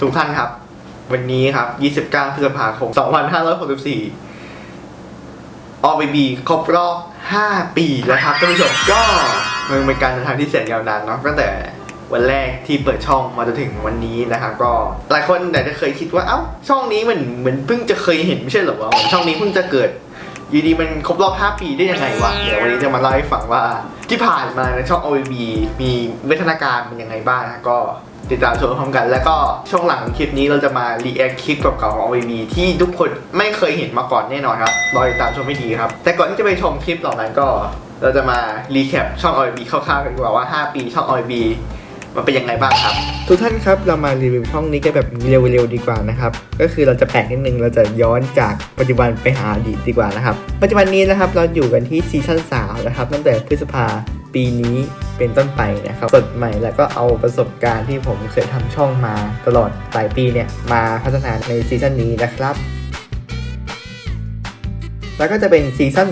ทุกท่านครับ วันนี้ครับ 29 พฤษภาคม 2564 OBB ครบรอบ 5 ปีแล้วครับท่านผู้ชมก็มันเป็นการเดินทางที่แสนยาวนานเนาะตั้งแต่วันแรกที่เปิดช่องมาจนถึงวันนี้นะครับก็หลายคนอาจจะเคยคิดว่าเอ้าช่องนี้มันเหมือนเพิ่งจะเคยเห็นไม่ใช่เหรอวะช่องนี้เพิ่งจะเกิดอยู่ดีมันครบรอบ 5 ปีได้ยังไงวะ เดี๋ยววันนี้จะมาเล่าให้ฟังว่าที่ผ่านมาในช่อง OVB มีวิทนาการเป็นยังไงบ้างนะก็ ติดตามชมพร้อมกัน แล้วก็ช่วงหลังคลิปนี้เราจะมา react คลิปเก่าๆของ OVB ที่ทุกคนไม่เคยเห็นมาก่อนแน่นอนครับรอติดตามชมให้ดีครับ แต่ก่อนที่จะไปชมคลิปเหล่านั้นก็ เราจะมา recap ช่อง OVB คร่าวๆกันดีกว่าว่า 5 ปีช่อง OVB มันเป็นยังไงบ้างครับ ทุกท่านครับเรามารีวิวช่องนี้กันแบบเร็วๆดีกว่านะครับก็คือเราจะแปลกนิดนึงเราจะย้อนจากปัจจุบันไปหาอดีตดีกว่านะครับปัจจุบันนี้นะครับเราอยู่กันที่ซีซั่น3นะครับตั้งแต่พฤษภาปีนี้เป็นต้นไปนะครับสดใหม่แล้วก็เอาประสบการณ์ที่ผมเคยทำช่องมาตลอดหลายปีเนี่ยมาพัฒนาในซีซั่นนี้นะครับ แล้วก็จะเป็นซีซั่น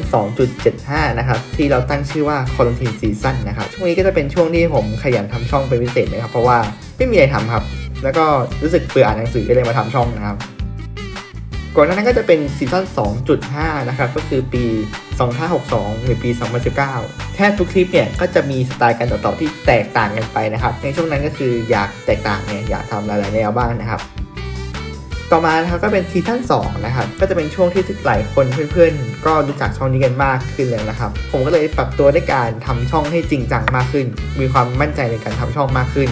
2.75 นะครับ ที่เราตั้งชื่อว่า Quarantine Season นะครับ ช่วงนี้ก็จะเป็นช่วงที่ผมขยันทำช่องเป็นพิเศษนะครับ เพราะว่าไม่มีอะไรทำครับ แล้วก็รู้สึกเบื่ออ่านหนังสือก็เลยมาทำช่องนะครับ ก่อนหน้านั้นก็จะเป็นซีซั่น 2.5 นะครับ ก็คือปี 2562 หรือปี 2019 แทบทุกคลิปเนี่ยก็จะมีสไตล์การตัดต่อที่แตกต่างกันไปนะครับ ในช่วงนั้นก็คืออยากแตกต่างเนี่ยอยากทำหลายๆแนวบ้างนะครับ ต่อมานะครับก็เป็นซีซั่น2นะครับก็จะเป็นช่วงที่ทุกหลายคนเพื่อนๆ ก็รู้จักช่องนี้กันมากขึ้นแล้วนะครับ ผมก็เลยปรับตัวในการทำช่องให้จริงจังมากขึ้น มีความมั่นใจในการทำช่องมากขึ้น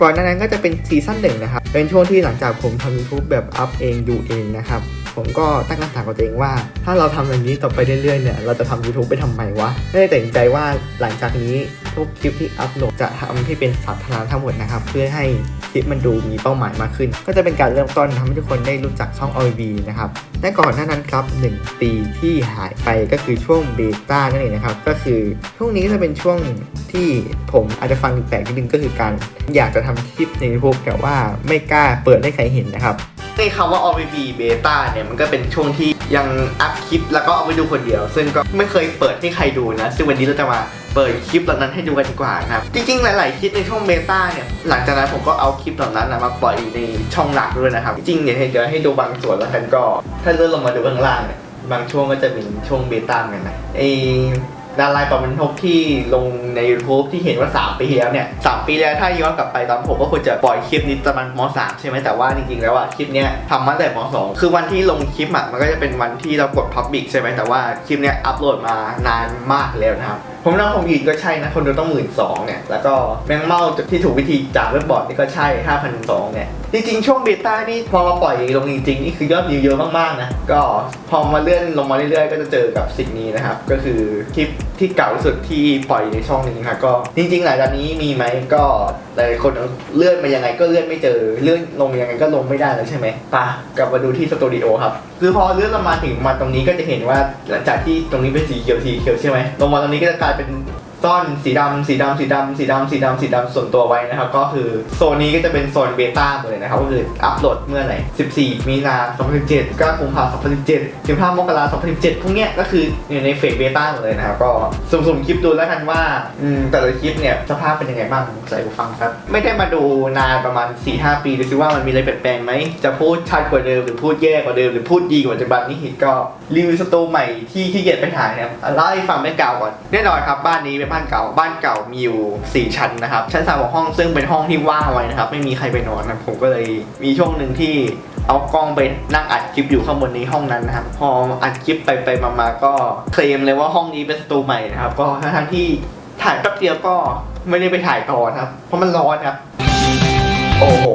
ก่อนหน้านั้นก็จะเป็นซีซั่นหนึ่งนะครับ เป็นช่วงที่หลังจากผมทำ YouTube แบบอัพเองดูเองนะครับ ผมก็ตั้งคำถามกับตัวเองว่า ถ้าเราทำแบบนี้ต่อไปเรื่อยๆเนี่ยเราจะทำ YouTube ไปทำไมวะได้ตัดสินใจว่าหลังจากนี้ ทุกคลิปที่อัพโหลดจะทำให้เป็นสาธารณะทั้งหมดนะครับ เพื่อให้คลิปมันดูมีเป้าหมายมากขึ้น ก็จะเป็นการเริ่มต้นทำให้ทุกคนได้รู้จักช่อง OIB นะครับและก่อนหน้านั้นครับ 1 ปีที่หายไปก็คือช่วงเบต้านั่นเองนะครับ ก็คือช่วงนี้จะเป็นช่วงที่ผมอาจจะฟังแปลกนิดนึงก็คือการอยากจะทำคลิปใน YouTube แต่ว่าไม่กล้าเปิดให้ใครเห็นนะครับในคำว่า OBB Beta เนี่ยมันก็เป็นช่วงที่ยังอัพคลิปแล้วก็เอาไปดูคนเดียว ซึ่งก็ไม่เคยเปิดให้ใครดูนะ ซึ่งวันนี้เราจะมา เปิดคลิปเหล่านั้นให้ดูกันดีกว่านะครับจริงๆ หลาย ๆ คลิปในช่องเบต้าเนี่ยหลังจากนั้นผมก็เอาคลิปเหล่านั้นมาปล่อยในช่องหลักด้วยนะครับ จริงๆเดี๋ยวให้เดี๋ยวให้ดูบางส่วนแล้วกันก็ถ้าเลื่อนลงมาดูข้างล่างเนี่ยบางช่วงก็จะมีช่วงเบต้าเหมือนกันนะไอดารายปรับมันทบที่ลงใน YouTube ที่เห็นว่า 3 ปีที่แล้วเนี่ย3ปีแล้วถ้าย้อนกลับไปตอนผมก็ควรจะปล่อยคลิปนี้ประมาม .3 ใช่ไหมแต่ว่าจริงๆแล้วอะคลิปเนี้ยทำมาแต่ม .2 คือวันที่ลงคลิปอะมันก็จะเป็นวันที่เรากด Public ใช่ไหมแต่ว่าคลิปเนี้ยอัปโหลดมานานมากแล้วนะครับ ผมนั่งผมอีกก็ใช่นะ คนดูต้องหมื่นสองเนี่ย แล้วก็แมงเม่าที่ถูกวิธีจากเว็บบอร์ดนี่ก็ใช่5,002เนี่ย จริงๆ ช่วงเบต้านี่พอมาปล่อยลงจริงๆ นี่คือยอดวิวเยอะมากๆนะ ก็พอมาเลื่อนลงมาเรื่อยๆ ก็จะเจอกับสิ่งนี้นะครับ ก็คือคลิปที่เก่าที่สุดที่ปล่อยในช่องนี้นะครับก็จริงๆ หลังจากนี้มีไหมก็หลายคนเลื่อนมายังไงก็เลื่อนไม่เจอ เลื่อนลงยังไงก็ลงไม่ได้แล้วใช่ไหมปะกลับมาดูที่สตูดิโอครับ คือพอเลื่อนลงมาถึงมาตรงนี้ก็จะเห็นว่าหลังจากที่ตรงนี้เป็นสีเขียวสีเขียวใช่ไหมลงมาตรงนี้ก็จะกลายเป็น ซ่อนสีดำสีดำสีดำสีดำสีดำสีดำส่วนตัวไว้นะครับ ก็คือโซนนี้ก็จะเป็นโซนเบต้าหมดเลยนะครับ ก็คืออัปโหลดเมื่อไหร่ 14 มีนา2017 9กุมภาพันธ์2017 15 มกราคม2017 พวกเนี้ยก็คืออยู่ในเฟสเบต้าหมดเลยนะครับ ก็สุ่มๆคลิปดูแล้วกันว่าอืมแต่ละคลิปเนี่ยสภาพเป็นยังไงบ้างใส่หูฟังครับ ไม่ได้มาดูนานประมาณ 4-5 ปีดูซิว่ามันมีอะไรเปลี่ยนแปลงไหมจะพูดชัดกว่าเดิมหรือพูดแย่กว่าเดิมหรือพูดดีกว่าปัจจุบันนี้ก็รีวิวสตูใหม่ที่ขี้เกียจไปถ่ายนะครับเล่าให้ฟังไม่เก่าก่อนแน่นอนครับบ้านนี้เป็นบ้านเก่า บ้านเก่ามีอยู่ 4 ชั้นนะครับ ชั้นสามของห้องซึ่งเป็นห้องที่ว่างไว้นะครับ ไม่มีใครไปนอนนะผมก็เลยมีช่วงหนึ่งที่เอากล้องไปนั่งอัดคลิปอยู่ข้างบนในห้องนั้นนะครับ พออัดคลิปไปไปมาๆก็เคลมเลยว่าห้องนี้เป็นสตูใหม่นะครับ ก็ทั้งที่ถ่ายแป๊บเดียวก็ไม่ได้ไปถ่ายต่อนครับ เพราะมันร้อนครับ โอ้โห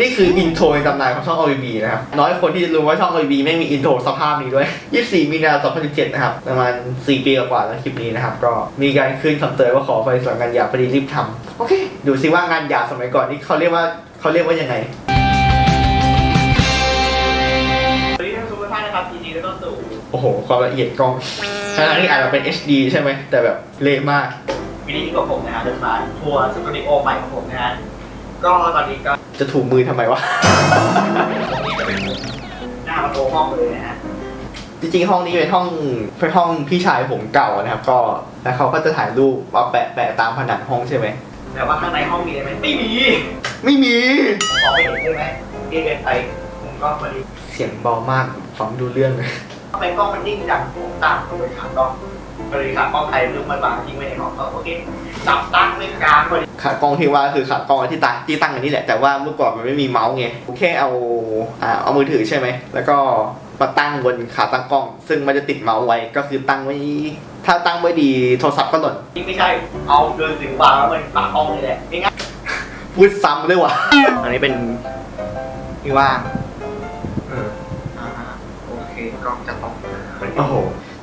นี่คืออินโทรในตำนานของช่อง OBB นะครับ น้อยคนที่จะรู้ว่าช่อง OBB ไม่งมีอินโทรสภาพนี้ด้วย 24 มีนาคม 2017 นะครับ ประมาณ 4 ปีกว่าๆแล้วคลิปนี้นะครับ ก็มีการขึ้นคำเตือนว่าขอไฟส่วนงานหยาบพอดีรีบทำโอเค ดูซิว่างานหยาบสมัยก่อนนี่เขาเรียกว่าเขาเรียกว่ายังไงสวัสดีท่านผู้ชมทุกท่านนะครับยินดีต้อนรับสู่โอ้โห ความละเอียดกล้องทั้งๆที่อาจจะเป็น HD ใช่ไหมแต่แบบเละมาก วิดีโอกับผมนะฮะเดินสายทัวร์สตูดิโอใหม่ของผมนะฮะ ก็ตอนนี้ก็จะถูมือทำไมวะ ตรงนี้จะเป็นหน้าประตูห้องเลยนะฮะจริงๆ ห้องนี้เป็นห้องเป็นห้องพี่ชายผมเก่านะครับ ก็แล้วเขาก็จะถ่ายรูปมาแปะแปะตามผนังห้องใช่ไหม แต่ว่าข้างในห้องมีอะไรไหมไม่มีไม่มีผมบอกไม่เห็นใช่ไหมเอเนไปผมก็พอดีเสียงเบามากฟังดูเรื่องเลย ทำไมกล้องมันนิ่งจังผมตามตัวไปขากล้องก็เลยขากล้องไทยลืมมันวางทิ้งไว้ในห้องก็โอเค จับตั้งไม่กลางพอดีขากล้องที่ว่าคือขากล้องที่ตั้งที่ตั้งอันนี้แหละแต่ว่าเมื่อก่อนมันไม่มีเมาส์ไงแค่เอาอ่าเอามือถือใช่ไหมแล้วก็มาตั้งบนขาตั้งกล้อง ซึ่งมันจะติดเมาส์ไว้ก็คือตั้งไว้ถ้าตั้งไว้ดีโทรศัพท์ก็หล่นนี่ไม่ใช่เอาเดินถึงวางแล้วมันปากห้องเลยแหละง่ายพูดซ้ำด้วยว่ะๆอันนี้เป็นที่ว่างเอออ่าโอเคกล้องจะตรงโอ้โห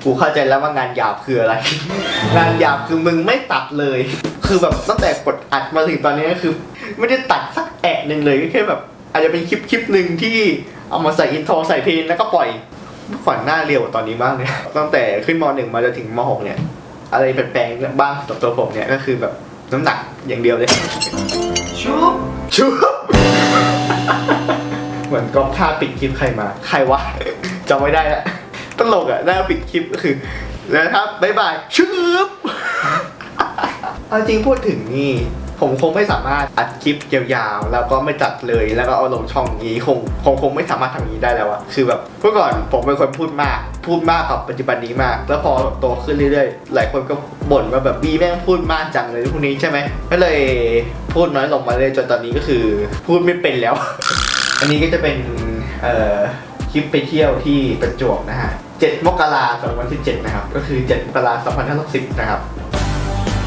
กูเข้าใจแล้วว่างานหยาบคืออะไร งานหยาบคือมึงไม่ตัดเลย คือแบบตั้งแต่กดอัดมาถึงตอนนี้ก็คือ ไม่ได้ตัดสักแอะหนึ่งเลยก็แค่แบบ อาจจะเป็นคลิปคลิปหนึ่งที่เอามาใส่อินโทรใส่เพลงแล้วก็ปล่อยเมื่อก่อนหน้าเร็วกว่าตอนนี้มากเลยตั้งแต่ขึ้นมหนึ่งมาจนถึงมหกเนี่ย อะไรแปลงๆบ้างสำหรับตัวผมเนี่ยก็คือแบบน้ำหนักอย่างเดียวเลยชุบชุบเหมือนก๊อปท่าปิดคลิปใครมา ใครวะจำไม่ได้ละ ตลกอะหน้าปิดคลิปก็คือแล้วนะครับบ๊ายบายชุบเอาจริงพูดถึงนี่ผมคงไม่สามารถอัดคลิปยาวๆ แล้วก็ไม่ตัดเลยแล้วก็เอาลงช่องนี้คงคงคงไม่สามารถทำอย่างนี้ได้แล้วอะคือแบบเมื่อก่อนผมเป็นคนพูดมาก พูดมากกับปัจจุบันนี้มาก แล้วพอโตขึ้นเรื่อยๆ หลายคนก็บ่นว่าแบบบีแม่งพูดมากจังเลยพวกนี้ใช่ไหมก็เลยพูดน้อยลงมาเลยจนตอนนี้ก็คือ พูดไม่เป็นแล้ว อันนี้ก็จะเป็นเอ่อคลิปไปเที่ยวที่ประจวบนะฮะ 7 มกราคม2017 นะครับ ก็คือ 7 มกราคม2560 นะครับ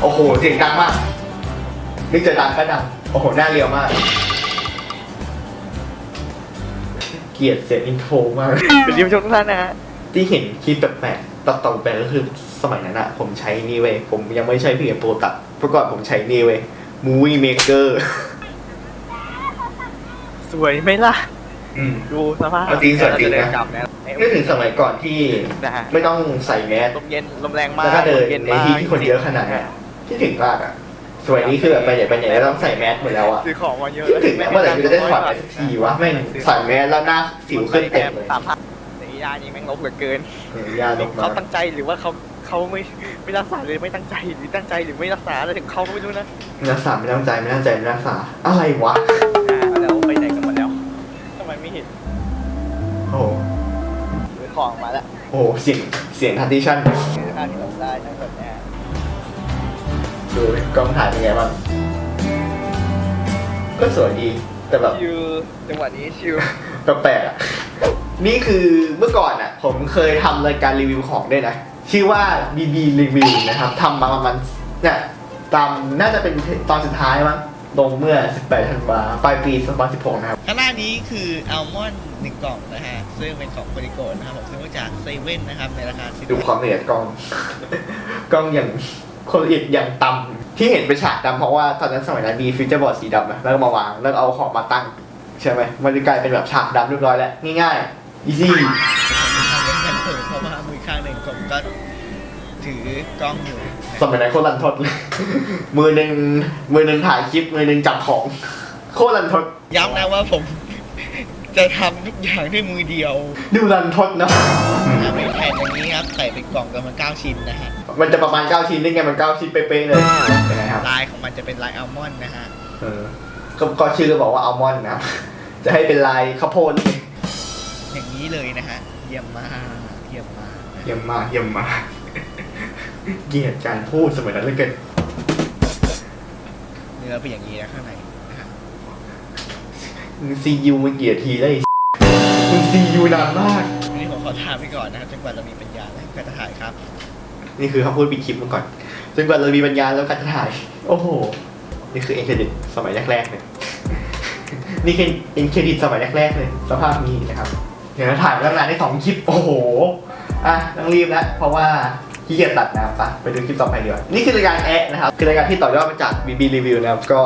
โอ้โห เสียงดังมาก นึกจะดังก็ดัง โอ้โห หน้าเรียวมาก เกลียดเสียงอินโทรมาก เป็นยิ้มชมทุกท่านนะฮะ ที่เห็นคลิปแปลกๆตัดต่อแปลกก็คือสมัยนั้นอะผมใช้นี่เว้ย ผมยังไม่ใช่พี่เอ็มโปรตัดเมื่อก่อนผมใช้นี่เว้ย Movie Maker สวยไหมล่ะ อืม ดูสภาพเอาจริงสวยจริงนะกลับนะนึกถึงสมัยก่อนที่นะฮะไม่ต้องใส่แมสลมเย็นลมแรงมากแล้วก็เดินลมย็ในที่ที่คนเยอะขนาดเนี้ยคิดถึงมากอะสมัยนี้คือแบบไปไหนไปไหนก็ต้องใส่แมสหมดแล้วอะซื้อของมาเยอะคิดถึงนะเมื่อไหร่กูจะได้ถอดแมสสักทีวะแม่งใส่แมสแล้วหน้าสิวขึ้นเต็มเลยสามพันแต่อียานี่แม่งลบเหลือเกิน เออยาลงมาเขาตั้งใจหรือว่าเขาเขาไม่ไม่รักษาเลยไม่ตั้งใจหรือตั้งใจหรือไม่รักษาอะไรถึงเขาก็ไม่รู้นะ ไม่รักษาไม่ตั้งใจไม่ตั้งใจไม่รักษาอะไรวะ เห็นโอ้โหซื้อของมาแล้วโอ้โหเสียงเสียงทันดิชั่นซื้อค่าที่เราได้ทั้งหมดเนี่ยดูกล้องถ่ายเป็นไงบ้างก็สวยดีแต่แบบ ชิวจังหวะนี้ชิวแปลกๆอะ นี่คือเมื่อก่อนอะ ผมเคยทำรายการรีวิวของด้วยนะ ชื่อว่า BB Review นะครับทำมาประมาณเนี่ยตามน่าจะเป็นตอนสุดท้ายมั้ง ลงเมื่อ 18 ธันวาปลายปี 2016 นะครับ ข้างหน้านี้คืออัลมอนด์หนึ่งกล่องนะฮะ ซึ่งเป็นของบริโกนะครับผมซื้อมาจากเซเว่นนะครับ ในราคาสิบดูความละเอียดกล้อง กล้องอย่างคนละเอียดอย่างต่ำที่เห็นเป็นฉากดำเพราะว่าตอนนั้นสมัยนั้นมีฟิวเจอร์บอร์ดสีดำนะแล้วก็มาวาง แล้วก็เอาของมาตั้ง ใช่ไหมมันจะกลายเป็นแบบฉากดำเรียบร้อยแล้ว ง่ายๆ easy เพราะว่ามือข้างหนึ่งผมก็ ถือกล้องอยู่สมัยนั้นโคตรรันทดเลย มือหนึ่งมือหนึ่งถ่ายคลิปมือหนึ่งจับของ โคตรรันทด ย้ำนะว่าผม จะทำทุกอย่างด้วยมือเดียวดูรันทดนะ นะเป็นแผ่นอย่างนี้ครับใส่เป็นกล่องกันมาเก้าชิ้นนะฮะมันจะประมาณ 9 ชิ้นได้ไงมัน 9 ชิ้นเป๊ะๆเลยยังไงครับลายของมันจะเป็นลายอัลมอนด์นะฮะเออก็ก็ชื่อก็บอกว่าอัลมอนด์นะครับจะให้เป็นลายข้าวโพดนี่อย่างนี้เลยนะฮะเยี่ยมมากเยี่ยมมากนะเยี่ยมมากเยี่ยมมาก เกลียดการพูดสมัยนั้นเหลยเกินเนื้อเป็นอย่างนี้นะข้างในนะฮะมึงซียูมันเกลียดทีได้ไอ้ มึงซียูนานมากวันนี้ผมขอถามไปก่อนนะครับจนกว่าเรามีปัญญาแล้วก็จะถ่ายครับ นี่คือคำพูดปิดคลิปมาก่อนจนกว่าเรามีปัญญาแล้วการจะถ่าย โอ้โห นี่คือเอ็นเครดิตสมัยแรกๆเลย นี่คือเอ็นเครดิตสมัยแรกๆเลยสภาพนี้นะครับ เดี๋ยวเราถ่ายมาตั้งนานได้สองคลิป โอ้โห อะต้องรีบแล้วเพราะว่า ขี้เกียจตัดนะครับไปไปดูคลิปต่อไปดีกว่า นี่คือรายการแอะนะครับ คือรายการที่ต่อยอดมาจาก BB Review นะครับ ก็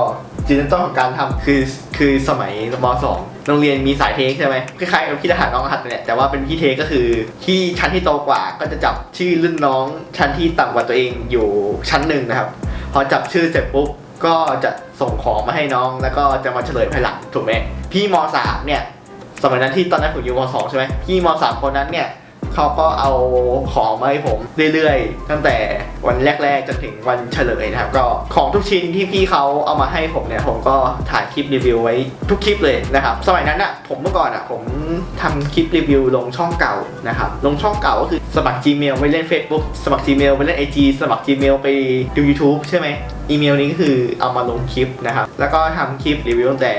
จุดเริ่มต้นของการทำคือคือสมัยม .2 โรงเรียนมีสายเทคใช่ไหมคล้ายๆกับพี่ทหารน้องหัสเนี่ยแต่ว่าเป็นพี่เทคก็คือที่ชั้นที่โตกว่าก็จะจับชื่อรุ่นน้องชั้นที่ต่ำกว่าตัวเองอยู่ชั้นหนึ่งนะครับพอจับชื่อเสร็จปุ๊บก็จะส่งของมาให้น้องแล้วก็จะมาเฉลยภายหลังถูกไหมพี่ม .3 เนี่ยสมัยนั้นที่ตอนนั้นผมอยู่ม .2 ใช่ไหมพี่ม .3 คนนั้นเนี่ย เขาก็เอาของมาให้ผมเรื่อยๆ ตั้งแต่วันแรก ๆ จนถึงวันเฉลยนะครับ ก็ของทุกชิ้นที่พี่เขาเอามาให้ผมเนี่ย ผมก็ถ่ายคลิปรีวิวไว้ทุกคลิปเลยนะครับ สมัยนั้นอะผมเมื่อก่อนอะผมทำคลิปรีวิวลงช่องเก่านะครับลงช่องเก่าก็คือสมัคร Gmail ไว้เล่น Facebook สมัคร Gmail ไว้เล่น IG สมัคร Gmail ไปดู YouTube ใช่ไหมอีเมลนี้ก็คือเอามาลงคลิปนะครับแล้วก็ทำคลิปรีวิวตั้งแต่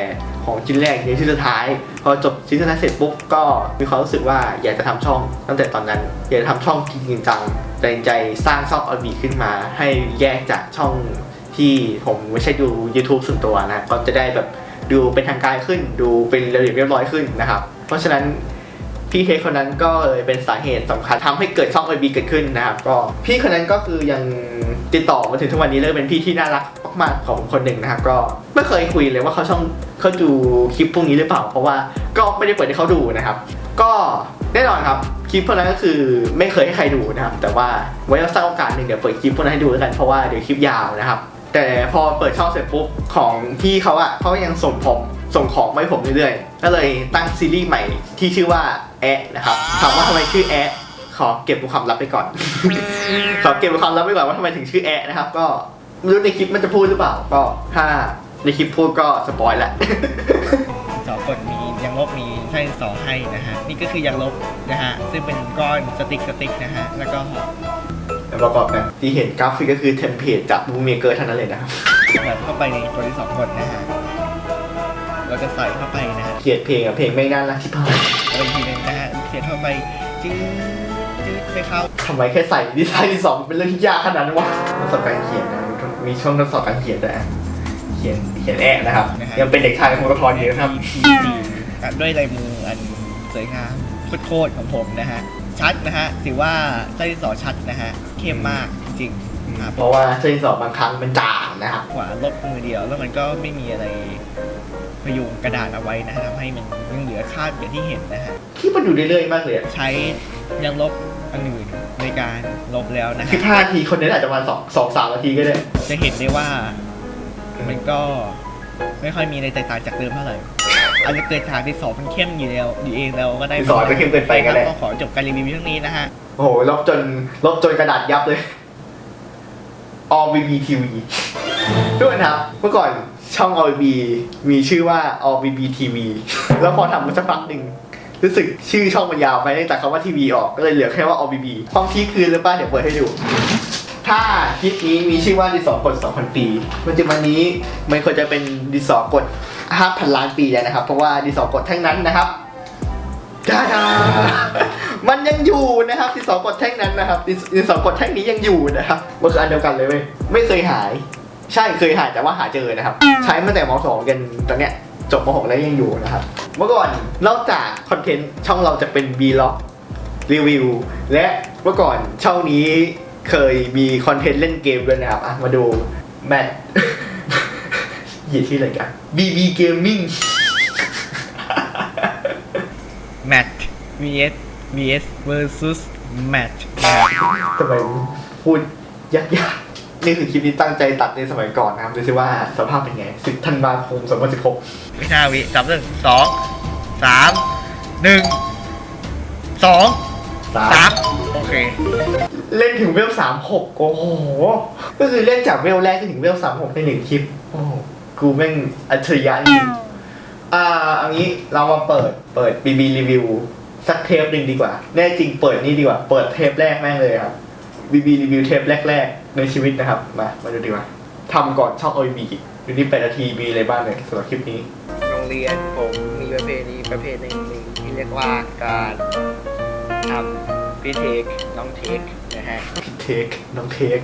ของชิ้นแรกในชิ้นสุดท้าย พอจบชิ้นสุดท้ายเสร็จปุ๊บก็มีความรู้สึกว่าอยากจะทำช่อง ตั้งแต่ตอนนั้นอยากจะทำช่องจริงจังตัดสินใจสร้างช่องออบีขึ้นมา ให้แยกจากช่องที่ผมไม่ใช่ดู YouTube ส่วนตัวนะก็จะได้แบบดูเป็นทางการขึ้น ดูเป็นระเบียบเรียบร้อยขึ้นนะครับ เพราะฉะนั้นพี่เคคนนั้นก็เลยเป็นสาเหตุสำคัญทำให้เกิดช่อง OB เกิดขึ้นนะครับก็พี่คนนั้นก็คือยังติดต่อมาถึงทุกวันนี้เลยเป็นพี่ที่น่ารัก มากๆของคนหนึ่งนะครับ ก็ไม่เคยคุยเลยว่าเขาช่องเขาดูคลิปพวกนี้หรือเปล่า เพราะว่าก็ไม่ได้เปิดให้เขาดูนะครับ ก็แน่นอนครับคลิปพวกนั้นก็คือไม่เคยให้ใครดูนะครับ แต่ว่าไว้สักโอกาสหนึ่งเดี๋ยวเปิดคลิปพวกนั้นให้ดูแล้วกันเพราะว่าเดี๋ยวคลิปยาวนะครับ แต่พอเปิดช่องเสร็จปุ๊บของพี่เขาอะเขายังส่งผมส่งของมาให้ผมเรื่อยๆ ก็เลยตั้งซีรีส์ใหม่ที่ชื่อว่าแอะนะครับถามว่าทำไมชื่อแอะขอเก็บเป็นความลับไปก่อน ขอเก็บเป็นความลับไปก่อนว่าทำไมถึงชื่อแอะนะครับ ก็ ไม่รู้ในคลิปมันจะพูดหรือเปล่า ก็ถ้าในคลิปพูดก็สปอยแหละ สองกดมียังลบมีไส้สอให้นะฮะ นี่ก็คือยังลบนะฮะ ซึ่งเป็นก้อนสติ๊กสติ๊กนะฮะ แล้วก็แล้วประกอบกันที่เห็นกราฟิกก็คือเทมเพลตจากบูมเมเกอร์เท่านั้นเลยนะครับแบบเข้าไปในตัวที่สองกดนะฮะ เราจะใส่เข้าไปนะฮะเขียนเพลงอะเพลงไม่น่ารักชิบหายเอาอีกทีหนึงนะฮะเขียนเข้าไปจืดจืดไม่เข้า ทำไมแค่ใส่ดีไซน์ที่สองเป็นเรื่องที่ยากขนาดนั้นวะทดสอบการเขียนนะ มีช่วงทดสอบการเขียนด้วยอะเขียนเขียนแอะนะครับ นะฮะยังเป็นเด็กชายของกทอนอยู่นะครับ EP ตัดด้วยลายมืออันสวยงามโคตรๆของผมนะฮะ ชัดนะฮะถือว่าไส้ที่สอชัดนะฮะเข้มมากจริงๆครับเพราะว่าเส้นสอบบางครั้งมันจางนะครับ ขวาลบมือเดียวแล้วมันก็ไม่มีอะไรพยุงกระดาษเอาไว้นะฮะทำให้มันยังเหลือคราบอย่างที่เห็นนะฮะ ที่มันอยู่เรื่อยๆมากเลยอะใช้ยังลบ อันอื่นในการลบแล้วนะสิฮะบห้านาทีคนนี้อาจจะประมาณสองสองสามนาทีก็ได้ จะเห็นได้ว่ามันก็ไม่ค่อยมีอะไรแตกต่างจากเดิมเท่าไหร่อาจจะเกิดจากที่สองมันเข้มอยู่แล้วอยู่เองแล้วก็ได้สอนไปเข้มเกินไปก็ได้ก็ขอจบการรีวิวเรื่องนี้นะฮะ โอ้โหลบจนลบจนกระดาษยับเลย All BB TV ด้วยนะครับ เมื่อก่อนช่อง All BB มีชื่อว่า All BB TV แล้วพอทำมาสักพักหนึ่ง รู้สึกชื่อช่องมันยาวไปเนื่องจากคำว่าทีวีออกก็เลยเหลือแค่ว่า All BB ความที่คือหรือเปล่าเดี๋ยวเปิดให้ดู ถ้าคลิปนี้มีชื่อว่าดินสอกด2,000 ปีปัจจุบันนี้มันควรจะเป็นดินสอกด5,000 ล้านปีแล้วนะครับ เพราะว่าดินสอกดแท่งนั้นนะครับดาดามันยังอยู่นะครับดินสอกดแท่งนั้นนะครับดินดินสอกดแท่งนี้ยังอยู่นะครับมันคืออันเดียวกันเลยเว้ยไม่เคยหาย ใช่เคยหายแต่ว่าหาเจอนะครับ ใช้มาแต่มสองกันตอนเนี้ย จบมหกแล้วยังอยู่นะครับ เมื่อก่อนนอกจากคอนเทนต์ช่องเราจะเป็น b ล็อกรีวิวและเมื่อก่อนช่องนี้เคยมีคอนเทนต์เล่นเกมด้วยนะครับอะมาดูแมทเหยียดที่อะไรกัน BB Gaming match vs vs versus match นะครับทำไมพูดยากๆ นี่คือคลิปที่ตั้งใจตัดในสมัยก่อนนะครับดูสิว่าสภาพเป็นไง 10ธันวาคม2016วิชาวิจับหนึ่งสองสามหนึ่งสองสามโอเค เล่นถึงเวล36โอ้โห ก็คือเล่นจากเวลแรกจนถึงเวล36ในหนึ่งคลิป โอ้โหกูแม่งอัจฉริยะจริงอ่าเอันนี้เรามาเปิดเปิด BB รีวิวสักเทปหนึ่งดีกว่า แน่จริงเปิดนี่ดีกว่า เปิดเทปแรกแม่งเลยครับ BB รีวิวเทปแรกๆในชีวิตนะครับ มา มาดูดีกว่าทำก่อนช่อง OB ดูนี่8นาทีมีอะไรบ้างเนี่ยสำหรับคลิปนี้ โรงเรียนผมมีประเพณีประเพณีหนึ่งที่เรียกว่าการทำพิเทคน้องเทคนะฮะพี่เทค น้องเทค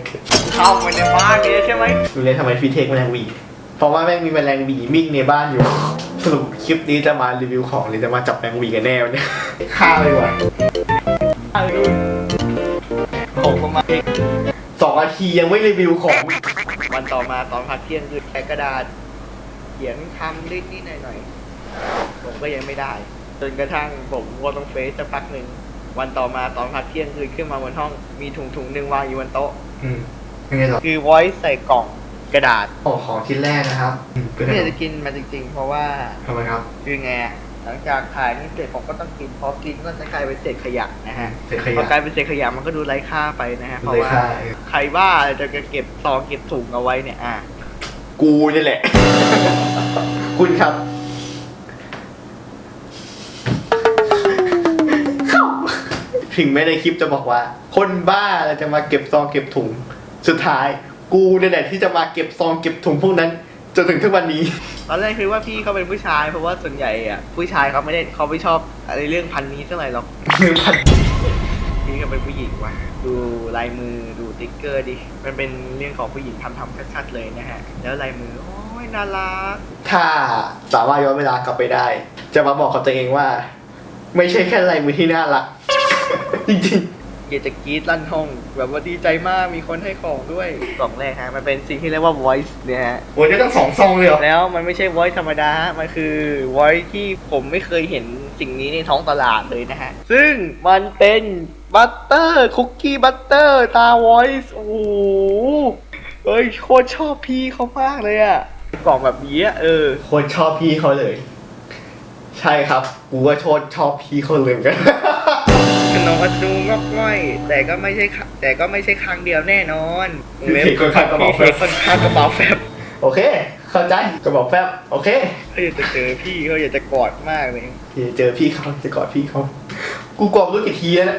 เข้ามาในบ้านนี้ใช่ไหมดูเลยทำไมพี่เทคแมลงหวี เพราะว่าแม่งมีแมลงหวีมิ่งในบ้านอยู่ สรุปคลิปนี้จะมารีวิวของหรือจะมาจับแมลงหวีกันแน่วะเนี่ยฆ่าเลยว่ะผมก็มาเองส องนาทียังไม่รีวิวของวันต่อมาตอนพักเที่ยงคือแกะกระดาษเขียนคำนิดนิดหน่อยหน่อยๆผมก็ยังไม่ได้ จนกระทั่งผมวอต้องเฟซสักพักหนึ่งวันต่อมาตอนพักเที่ยงคืนขึ้นมาบนห้องมีถุงถุงๆหนึ่งวางอยู่บนโต๊ะอืมยังไงต่อคือไว้ใส่กล่องกระดาษโอ้ของชิ้นแรกนะครับอืมเป็นไม่ไงอยากจะกินมาจริง ๆ เพราะว่าทำไมครับคือไงอะ หลังจากถ่ายนี่เสร็จผมก็ต้องกินพอกินก็จะกลายเป็นเศษขยะนะฮะเศษขพยะอกลายเป็นเศษขยะมันก็ดูไร้ค่าไปนะฮะเพราะไร้ว่าค่า ใครบ้าจะเก็บซองเก็บถุงเอาไว้เนี่ยอะกูนี่แหละ คุณครับถึงแม้ในคลิปจะบอกว่า คนบ้าจะมาเก็บซองเก็บถุง สุดท้าย กูนี่แหละที่จะมาเก็บซองเก็บถุงพวกนั้น จนถึงทุกวันนี้ ตอนแรกคิดว่าพี่เขาเป็นผู้ชาย เพราะว่าส่วนใหญ่อะผู้ชายเขาไม่ได้เขาไม่ชอบอะไรเรื่องพันนี้เท่าไหร่หรอกพี่ก็เป็นผู้หญิงว่ะดูลายมือดูติ๊กเกอร์ดิมันเป็นเรื่องของผู้หญิงทำทำชัดๆเลยนะฮะ แล้วลายมือโอ้ยน่ารักถ้าสามารถย้อนเวลากลับไปได้ จะมาบอกกับตัวเองว่า ไม่ใช่แค่ลายมือที่น่ารัก จริงอ ยากจะกรีดลั่นห้อง แบบว่าดีใจมากมีคนให้ของด้วยกล่องแรกฮะมันเป็นสิ่งที่เรียกว่า voice เนี่ยฮะๆโอ้ยนี่ต้องสองซองเลยเหรอ แล้วมันไม่ใช่ voice ธรรมดาฮะมันคือ voice ที่ผมไม่เคยเห็นสิ่งนี้ในท้องตลาดเลยนะฮะ ซึ่งมันเป็นบัตเตอร์คุกกี้บัตเตอร์ตา voice โอ้โหเอ้ยโคตรชอบพี่เขามากเลยอะกล่องแบบนี้อะเออ คนชอบพี่เขาเลย ใช่ครับ กูก็ชอบชอบพี่เขาเลยเหมือนกัน ขนมอัดดูงอกง่อย แต่ก็ไม่ใช่ครั้งแต่ก็ไม่ใช่ครั้งเดียวแน่นอนพี่เทค่อนข้างกระเป๋าแฟบพี่ทค่อนข้างกระเป๋าแฟบโอเค เข้าใจกระบอกแฟบโอเคเขาอยากจะเจอพี่เขาอยากจะกอดมากเลยพี่เจอพี่เขาจะกอดพี่เขากูกอดรู้กี่ทีแล้วเนะ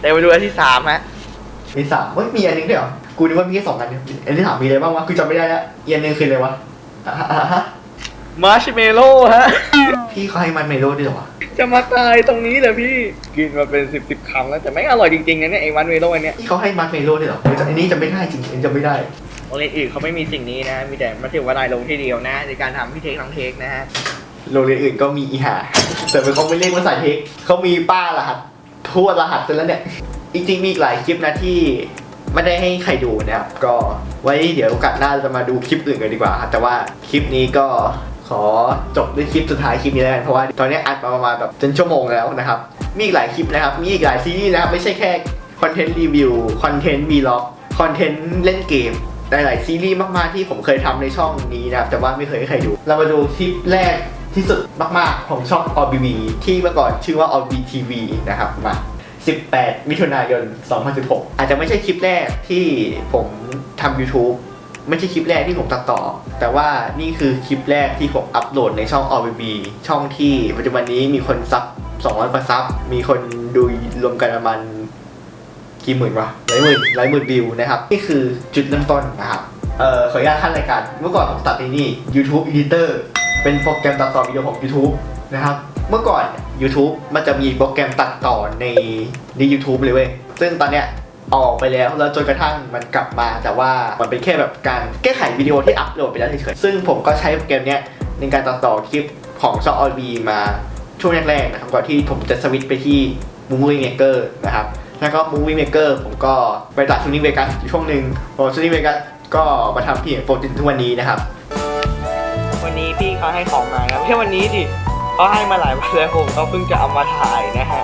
แต่มาดูอันที่สามฮะมีสามเฮ้ยมีอันหนึงด้วยเหรอกูนึกว่ามีแค่สองอันเนี่ยอันที่สามมีอะไรบ้างวะกูจำไม่ได้แล้วอีกอันหนึงคืออะไรวะอะอะฮะ มาร์ชเมลโล่ฮะ พี่เขาให้มันเมโลด้วยเหรอวะจะมาตายตรงนี้เลยพี่ กินมาเป็นสิบสิบคำแล้วแต่ไม่งอร่อยจริงๆนะเนี่ยไอ้มันเมลโล่อันเนี้ยพี่เขาให้มันเมโลด้วยเหรอเฮ้ยอันนี้จำไม่ได้จริงอันนี้จำไม่ได้ โรงเรียนอื่นเขาไม่มีสิ่งนี้นะ มีแต่มัธยมวิทยาลัยลงที่เดียวนะ ในการทำพี่เทคทั้งเทคนะฮะ โรงเรียนอื่นก็มีอีหาแต่เป็นเขาไม่เรียกว่าสายเทคเขามีป้ารหัสทั่วรหัสกันแล้วเนี่ยจริงๆมีอีกหลายคลิปนะที่ไม่ได้ให้ใครดูนะครับก็ไว้เดี๋ยวโอกาสหน้าจะมาดูคลิปอื่นกันดีกว่าครับแต่ว่าคลิปนี้ก็ ขอจบด้วยคลิปสุดท้ายคลิปนี้แล้วกันเพราะว่าตอนนี้อัดมาประมาณแบบจนชั่วโมงแล้วนะครับ มีอีกหลายคลิปนะครับ มีอีกหลายซีรีส์นะครับ ไม่ใช่แค่คอนเทนต์รีวิว คอนเทนต์วีล็อก คอนเทนต์เล่นเกมหลายๆซีรีส์มาก ๆ ที่ผมเคยทำในช่องนี้นะครับ แต่ว่าไม่เคยให้ใครดู เรามาดูคลิปแรกที่สุดมาก ๆ ของช่อง o b v ที่เมื่อก่อนชื่อว่า o b TV นะครับมา 18 มิถุนายน 2016 อาจจะไม่ใช่คลิปแรกที่ผมทำ YouTube ไม่ใช่คลิปแรกที่ผมตัดต่อ แต่ว่านี่คือคลิปแรกที่ผมอัปโหลดในช่อง o b v ช่องที่ปัจจุบันนี้มีคนซับ200กว่าซับ มีคนดูรวมกันประมาณกี่หมื่นวะหลายหมื่นหลายหมื่นวิวนะครับ นี่คือจุดเริ่มต้นนะครับ เอ่อขออนุญาตขั้นรายการ เมื่อก่อนผมตัดในนี่ YouTube Editor เป็นโปรแกรมตัดต่อวิดีโอของ YouTube นะครับ เมื่อก่อน YouTube มันจะมีโปรแกรมตัดต่อในใน YouTube เลยเว้ย ซึ่งตอนเนี้ย เอาออกไปแล้วแล้วจนกระทั่งมันกลับมาแต่ว่ามันเป็นแค่แบบการแก้ไขวิดีโอที่อัพโหลดไปแล้วเฉยๆซึ่งผมก็ใช้โปรแกรมเนี้ยในการตัดต่อคลิปของช่องอ b มาช่วงแรกๆนะครับก่อนที่ผมจะสวิตช์ไปที่ Movie Maker นะครับแล้วก็ Movie Maker ผมก็ไปตัดซูนิเวกัสอยู่ช่วงหนึ่งพอซูนิเวกัสก็มาทำที่โปรตินทุกวันนี้นะครับ วันนี้พี่เขาให้ของมานะไม่ใช่วันนี้ดิเขาให้มาหลายวันแล้วผมก็เพิ่งจะเอามาถ่ายนะฮะ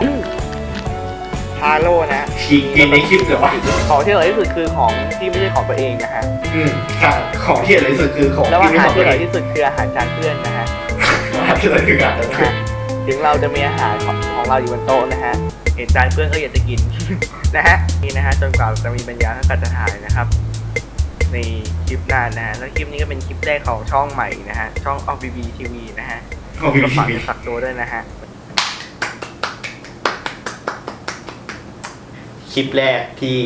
ฮาโร่นะฉีกกินในคลิปเหรอวะของที่อร่อยที่สุดคือของที่ไม่ใช่ของตัวเองนะฮะอืมค่ะของที่อร่อยที่สุดคือของแล้วอาที่ไม่หารของที่ตัวอเอร่อยงที่สุดคืออาหารจานเพื่อนนะฮะอาหารที่อร่อยคืออาหารนะฮะถึงเราจะมีอาหารของของเราอยู่บนโต๊ะนะฮะเห็นจานเพื่อนก็อยากจะกิน นะฮะนี่นะฮะจนกว่าจะมีปัญญาถ้าจะถ่ายนะครับ ในคลิปหน้านะฮะแล้วคลิปนี้ก็เป็นคลิปแรกของช่องใหม่นะฮะช่อง o b b TV นะฮะของพี่ก็ฝากพี่ฝากตัวด้วยนะฮะ คลิปแรกที่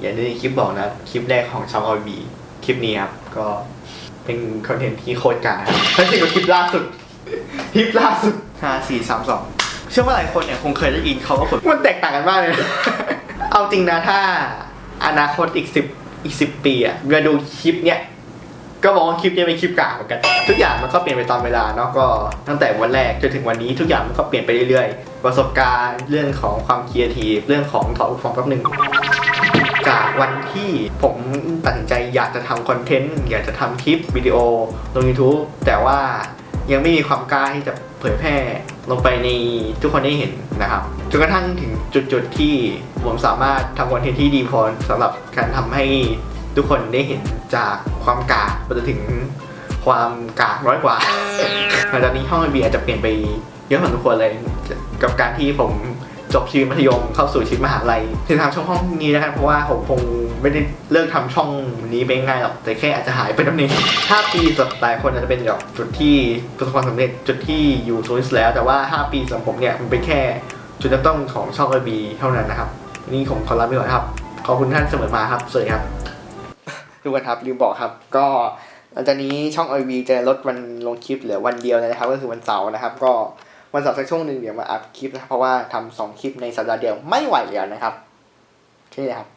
อย่างที่คลิปบอกนะ คลิปแรกของช่องอบีคลิปนี้ครับ ก็เป็นคอนเทนต์ที่โคตรกาถ้าเทียบกับคลิปล่าสุด คลิปล่าสุดห้าสี่สามสองเชื่อว่าหลายคนเนี่ยคงเคยได้ยินเขาว่ามันแตกต่างกันมากเลยนะเอาจริงนะถ้า อนาคตอีกสิบอีกสิบปีอะมาดูคลิปเนี้ย ก็มองว่าคลิปนี้เป็นคลิปกากเหมือนกัน ทุกอย่างมันก็เปลี่ยนไปตามเวลาเนาะก็ตั้งแต่วันแรกจนถึงวันนี้ทุกอย่างมันก็เปลี่ยนไปเรื่อยๆ ประสบการณ์เรื่องของความครีเอทีเรื่องของถอดอุปกรณ์แป๊บหนึ่งจากวันที่ผมตัดสินใจอยากจะทำคอนเทนต์อยากจะทำคลิปวิดีโอลง YouTube แต่ว่ายังไม่มีความกล้าที่จะเผยแพร่ลงไปในทุกคนได้เห็นนะครับจนกระทั่งถึงจุดๆที่ผมสามารถทำคอนเทนต์ที่ดีพอสำหรับการทำให้ ทุกคนได้เห็นจากความกากไปจนถึงความกากน้อยกว่าหลังจากนี้ห้องไอบีอาจจะเปลี่ยนไปเยอะเหมือนทุกคนเลยกับการที่ผมจบชีวิตมัธยมเข้าสู่ชีวิตมหาลัยที่ทำช่องห้องนี้นะครับเพราะว่าผมคงไม่ได้เลิกทำช่องนี้ไปง่ายหรอกแต่แค่อาจจะหายไปน้ำนึงห้าปีสำหรับหลายคนอาจจะเป็นแบบจุดที่ประสบความสำเร็จจุดที่อยู่ทูริสแล้ว แต่ว่าห้าปีสำหรับผมเนี่ยมันเป็นแค่จุดเริ่มต้นของช่องไอบีเท่านั้นนะครับนนี้ผมขอลาไปก่อนครับขอบคุณท่านเสมอมาครับสวัสดีครับ ทุกคนครับลืมบอกครับ ก็หลังจากนี้ช่อง OV จะลดวันลงคลิปเหลือวันเดียวนะครับ ก็คือวันเสาร์นะครับ ก็วันเสาร์สักช่วงหนึ่งเดี๋ยวมาอัพคลิปนะครับเพราะว่าทำสองคลิปในสัปดาห์เดียวไม่ไหวแล้วนะครับแค่นี้ครับ